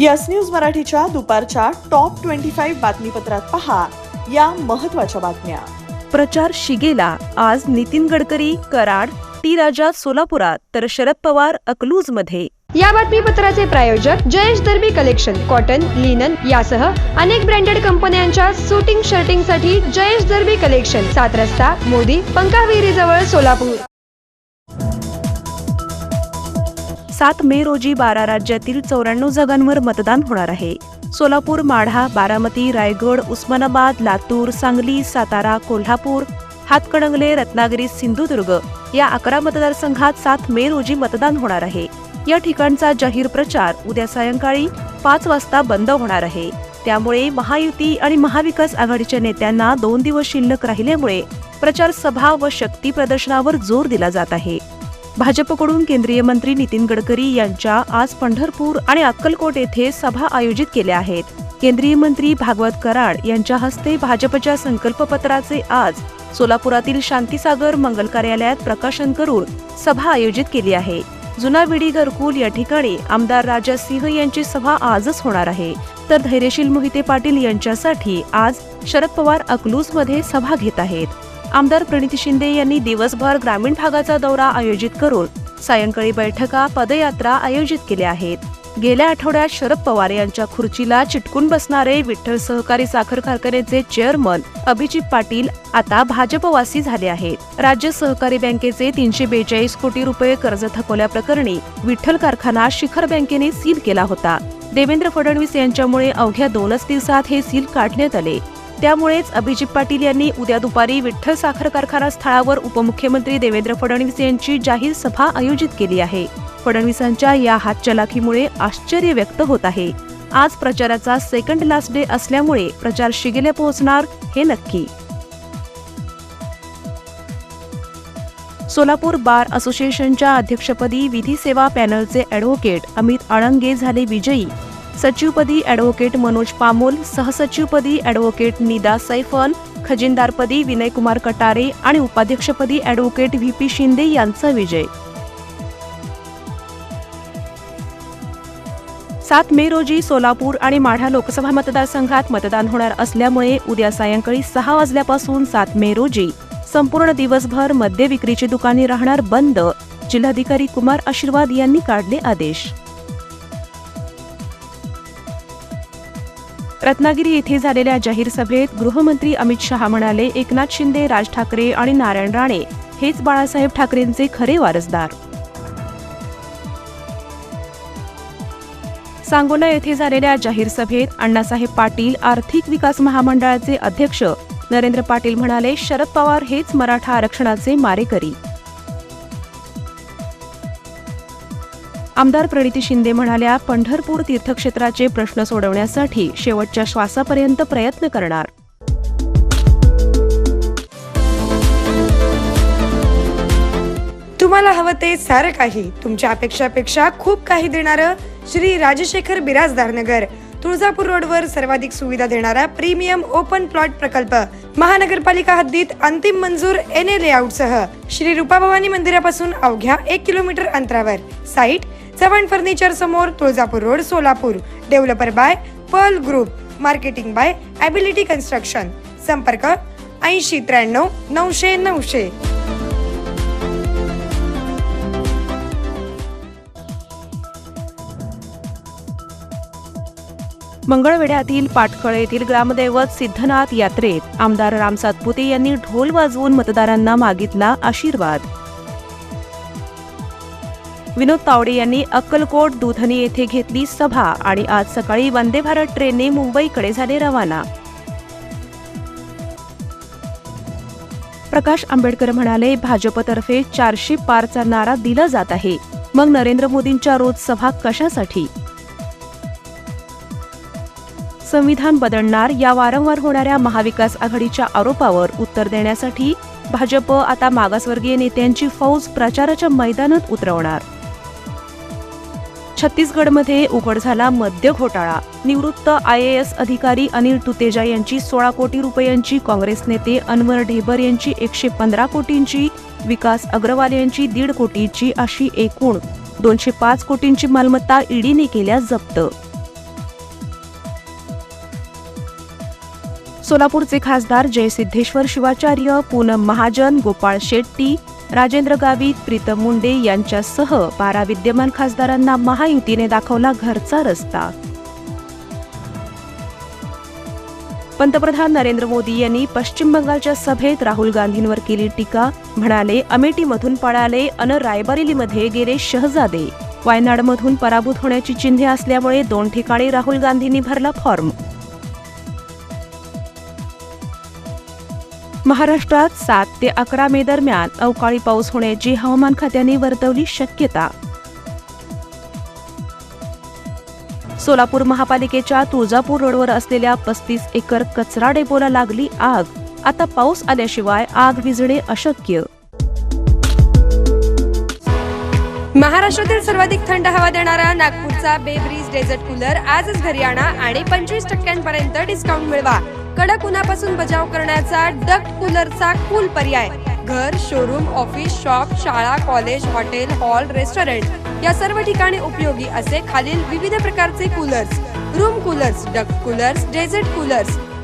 Yes news मराठीच्या दुपारच्या top twenty five बातमीपत्रात पहा या महत्त्वाच्या बातम्या. प्रचार शिगेला आज नितीन गडकरी कराड टी राजा सोलापुरात तर शरद पवार अकलूजमध्ये. या बातमीपत्राचे प्रायोजक Jayesh Darbi collection cotton linen यासह अनेक ब्रँडेड कंपन्यांच्या सुटिंग शर्टिंगसाठी जयेश दर्बी कलेक्शन सात रस्ता मोदी पंकाविरी जवळ सोलापूर. सात मे रोजी बारा राज्यातील चौऱ्याण्णव जागांवर मतदान होणार आहे. सोलापूर माढा बारामती रायगड उस्मानाबाद लातूर सांगली सातारा कोल्हापूर हातकणंगले रत्नागिरी सिंधुदुर्ग या अकरा मतदारसंघात सात मे रोजी मतदान होणार आहे. या ठिकाणचा जाहीर प्रचार उद्या सायंकाळी पाच वाजता बंद होणार आहे. त्यामुळे महायुती आणि महाविकास आघाडीच्या नेत्यांना दोन दिवस शिल्लक राहिल्यामुळे प्रचार सभा व शक्ती प्रदर्शनावर जोर दिला जात आहे. भाजपकडून केंद्रीय मंत्री नितीन गडकरी यांच्या आज पंढरपूर आणि अक्कलकोट येथे सभा आयोजित केल्या आहेत. केंद्रीय मंत्री भागवत कराड यांच्या हस्ते भाजपच्या संकल्पपत्राचे आज सोलापुरातील शांतीसागर मंगल कार्यालयात प्रकाशन करून सभा आयोजित केली आहे. जुना विडी घरकुल या ठिकाणी आमदार राजा सिंह यांची सभा आजच होणार आहे. तर धैर्यशील मोहिते पाटील यांच्यासाठी आज शरद पवार अकलूजमध्ये सभा घेत आहेत. आमदार प्रणिती शिंदे यांनी दिवसभर ग्रामीण भागाचा दौरा आयोजित करून सायंकाळी बैठका पदयात्रा आयोजित केल्या आहेत. गेल्या आठवड्यात शरद पवार यांच्या खुर्चीला चिटकून बसणारे विठ्ठल सहकारी साखर कारखान्याचे चेअरमन अभिजित पाटील आता भाजपवासी झाले आहेत. राज्य सहकारी बँकेचे तीनशे बेचाळीस कोटी रुपये कर्ज थकवल्याप्रकरणी विठ्ठल कारखाना शिखर बँकेने सील केला होता. देवेंद्र फडणवीस यांच्यामुळे अवघ्या दोनच दिवसात हे सील काढण्यात आले. त्यामुळेच अभिजित पाटील यांनी उद्या दुपारी विठ्ठल साखर कारखाना स्थळावर उपमुख्यमंत्री देवेंद्र फडणवीस यांची जाहीर सभा आयोजित केली आहे. फडणवीसांच्या या हातचलाखीमुळे आश्चर्य व्यक्त होत आहे. आज प्रचाराचा सेकंड लास्ट डे असल्यामुळे प्रचार शिगेला पोहोचणार हे नक्की. सोलापूर बार असोसिएशनच्या अध्यक्षपदी विधी सेवा पॅनलचे अॅडव्होकेट अमित आळंगे झाले विजयी. सचिवपदी ॲडव्होकेट मनोज पामोल सहसचिवपदी ॲडव्होकेट निदा सैफन खजिनदारपदी विनयकुमार कटारे आणि उपाध्यक्षपदी ॲडव्होकेट व्ही पी शिंदे यांचा विजय. सात मे रोजी सोलापूर आणि माढा लोकसभा मतदारसंघात मतदान होणार असल्यामुळे उद्या सायंकाळी सहा वाजल्यापासून सात मे रोजी संपूर्ण दिवसभर मद्य विक्रीची दुकाने राहणार बंद जिल्हाधिकारी कुमार आशीर्वाद यांनी काढले आदेश. रत्नागिरी येथे झालेल्या जाहीर सभेत गृहमंत्री अमित शहा म्हणाले एकनाथ शिंदे राज ठाकरे आणि नारायण राणे हेच बाळासाहेब ठाकरेंचे खरे वारसदार. सांगोला येथे झालेल्या जाहीर सभेत अण्णासाहेब पाटील आर्थिक विकास महामंडळाचे अध्यक्ष नरेंद्र पाटील म्हणाले शरद पवार हेच मराठा आरक्षणाचे मारेकरी. आमदार प्रणिती शिंदे म्हणाल्या पंढरपूर तीर्थक्षेत्राचे प्रश्न सोडवण्यासाठी शेवटच्या श्वासापर्यंत प्रयत्न करणार. तुम्हाला हवं ते सारं काही तुमच्या अपेक्षापेक्षा खूप काही देणारं श्री राजशेखर बिराजदार नगर तुळजापूर रोडवर सर्वाधिक सुविधा देणारा प्रीमियम ओपन प्लॉट प्रकल्प महानगरपालिका हद्दीत अंतिम मंजूर एन ए लेआउटसह. श्री रुपाभवानी मंदिरापासून अवघ्या एक किलोमीटर अंतरावर. साईट चव्हाण फर्निचर समोर Tuljapur road Solapur. Developer by pearl group marketing by ability construction संपर्क ऐंशी त्र्याण्णव नऊशे नऊशे. मंगळवेढ्यातील पाटखळे येथील ग्रामदैवत सिद्धनाथ यात्रेत आमदार राम सातपुते यांनी ढोल वाजवून मतदारांना मागितला आशीर्वाद. विनोद तावडे यांनी अक्कलकोट दुधनी येथे घेतली सभा आणि आज सकाळी वंदे भारत ट्रेनने मुंबईकडे झाले रवाना. प्रकाश आंबेडकर म्हणाले भाजपतर्फे चारशे पारचा नारा दिला जात आहे. मग नरेंद्र मोदींच्या रोज सभा कशासाठी? संविधान बदलणार या वारंवार होणाऱ्या महाविकास आघाडीच्या आरोपावर उत्तर देण्यासाठी भाजप आता मागासवर्गीय नेत्यांची फौज प्रचाराच्या मैदानात उतरवणार. छत्तीसगडमध्ये उघड झाला मद्य घोटाळा. निवृत्त आय ए एस अधिकारी अनिल तुतेजा यांची सोळा कोटी रुपयांची काँग्रेस नेते अनवर ढेबर यांची एकशे पंधरा कोटींची विकास अग्रवाल यांची दीड कोटीची अशी एकूण दोनशे पाच कोटींची मालमत्ता ईडीने केल्या जप्त. सोलापूरचे खासदार जयसिद्धेश्वर शिवाचार्य पूनम महाजन गोपाळ शेट्टी राजेंद्र गावित प्रीतम मुंडे यांच्यासह बारा विद्यमान खासदारांना महायुतीने दाखवला घरचा रस्ता. पंतप्रधान नरेंद्र मोदी यांनी पश्चिम बंगालच्या सभेत राहुल गांधींवर केली टीका. म्हणाले अमेठीमधून पळाले अन रायबरेलीमध्ये गेले शहजादे. वायनाडमधून पराभूत होण्याची चिन्हे असल्यामुळे दोन ठिकाणी राहुल गांधींनी भरला फॉर्म. महाराष्ट्रात सात ते अकरा मे दरम्यान अवकाळी पाऊस होण्याची हवामान खात्याने वर्तवली शक्यता. सोलापूर महापालिकेच्या तुळजापूर रोडवर असलेल्या पस्तीस एकर कचरा डेपोला लागली आग. आता पाऊस आल्याशिवाय आग विझणे अशक्य. महाराष्ट्रातील सर्वाधिक थंड हवा देणारा नागपूरचा बेब्रीज डेझर्ट कूलर आजच घरी आणा आणि पंचवीस टक्क्यांपर्यंत डिस्काउंट मिळवा. कडक उन्हापासून बचाव करण्याचा डक्ट कूलरचा कूल पर्याय. घर शोरूम ऑफिस शॉप शाळा कॉलेज हॉटेल हॉल रेस्टॉरंट या सर्व ठिकाणी उपयोगी असे खालील विविध प्रकारचे coolers room coolers duct coolers desert coolers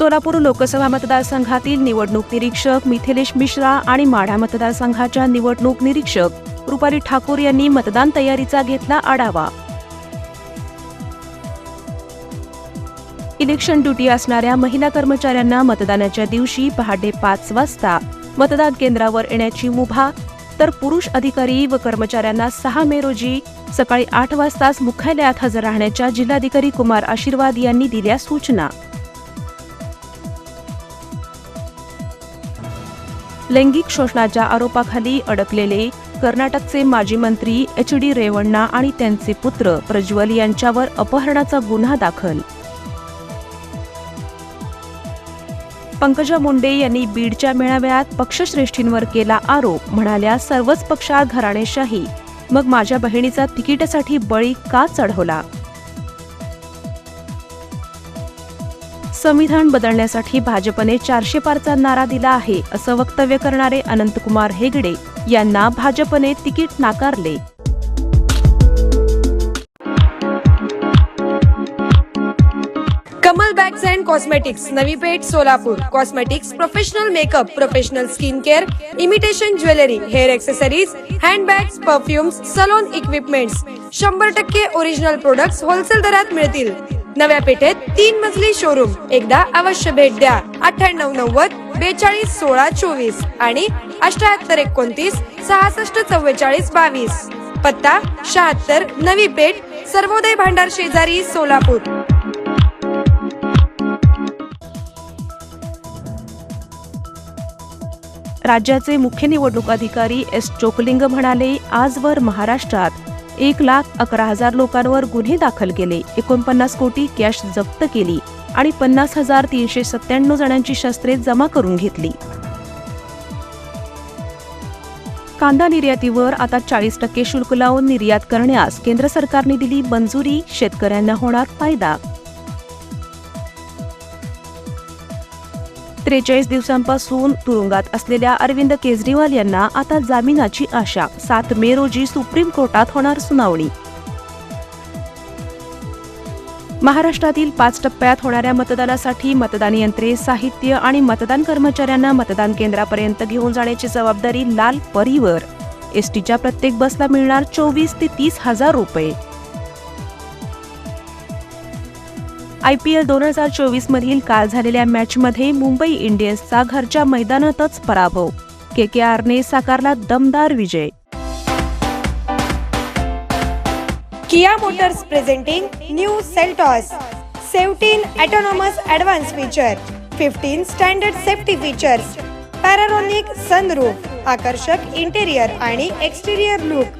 Solapur Lok Sabha मतदारसंघातील निवडणूक निरीक्षक मिथिलेश मिश्रा आणि माढा मतदारसंघाच्या निवडणूक निरीक्षक रुपाली ठाकूर यांनी मतदान तयारीचा घेतला आढावा. इलेक्शन ड्युटी असणाऱ्या महिला कर्मचाऱ्यांना मतदानाच्या दिवशी पहाटे पाच वाजता मतदान केंद्रावर येण्याची मुभा तर पुरुष अधिकारी व कर्मचाऱ्यांना सहा मे रोजी सकाळी आठ वाजताच मुख्यालयात हजर राहण्याच्या जिल्हाधिकारी कुमार आशीर्वाद यांनी दिल्या सूचना. लैंगिक शोषणाच्या आरोपाखाली अडकलेले कर्नाटकचे माजी मंत्री एच डी रेवण्णा आणि त्यांचे पुत्र प्रज्वल यांच्यावर अपहरणाचा गुन्हा दाखल. पंकजा मुंडे यांनी बीडच्या मेळाव्यात पक्षश्रेष्ठींवर केला आरोप म्हणाल्या सर्वच पक्षात घराणेशाही. मग माझ्या बहिणीचा तिकिटासाठी बळी का चढवला? संविधान बदलण्यासाठी भाजपने चारशे पारचा नारा दिला आहे असं वक्तव्य करणारे अनंतकुमार हेगडे यांना भाजपने तिकीट नाकारले. Kamal bags and cosmetics Navi Peth Solapur. Cosmetics professional makeup professional skin care imitation jewellery hair accessories handbags perfumes salon equipments शंभर टक्के ओरिजिनल प्रोडक्ट्स होलसेल दरात मिळतील. नव्या पेठेत तीन मजली शोरूम एकदा अवश्य भेट द्या. अठ्ठ्याण्णव नव्वद बेचाळीस सोळा चोवीस आणि अष्ट्याहत्तर एकोणतीस सहासष्ट चव्वेचाळीस बावीस. पत्ता शहात्तर नवी पेठ सर्वोदय भांडार शेजारी सोलापूर. राज्याचे मुख्य निवडणूक अधिकारी एस चोकलिंग म्हणाले आजवर महाराष्ट्रात एक लाख अकरा हजार लोकांवर गुन्हे दाखल केले. एकोणपन्नास कोटी कॅश जप्त केली आणि पन्नास हजार तीनशे सत्त्याण्णव जणांची शस्त्रे जमा करून घेतली. कांदा निर्यातीवर आता चाळीस टक्के शुल्क लावून निर्यात करण्यास केंद्र सरकारने दिली मंजुरी शेतकऱ्यांना होणार फायदा त्रेचाळीस दिवसांपासून तुरुंगात असलेल्या अरविंद केजरीवाल यांना आता जामिनाची आशा. सात मे रोजी सुप्रीम कोर्टात होणार सुनावणी. महाराष्ट्रातील पाच टप्प्यात होणाऱ्या मतदानासाठी मतदान यंत्रे साहित्य आणि मतदान कर्मचाऱ्यांना मतदान केंद्रापर्यंत घेऊन जाण्याची जबाबदारी लाल परीवर. एसटीच्या प्रत्येक बसला मिळणार चोवीस ते तीस हजार रुपये. आय पी एल दोन हजार चोवीस मधील काल झालेल्या मॅचमध्ये मुंबई इंडियन्सचा घरच्या मैदानातच पराभव. के के आरने साकारला दमदार विजय. Kia motors presenting new Seltos. Seventeen autonomous advance feature fifteen standard safety features panoramic sunroof आकर्षक इंटेरियर आणि एक्सटेरियर लुक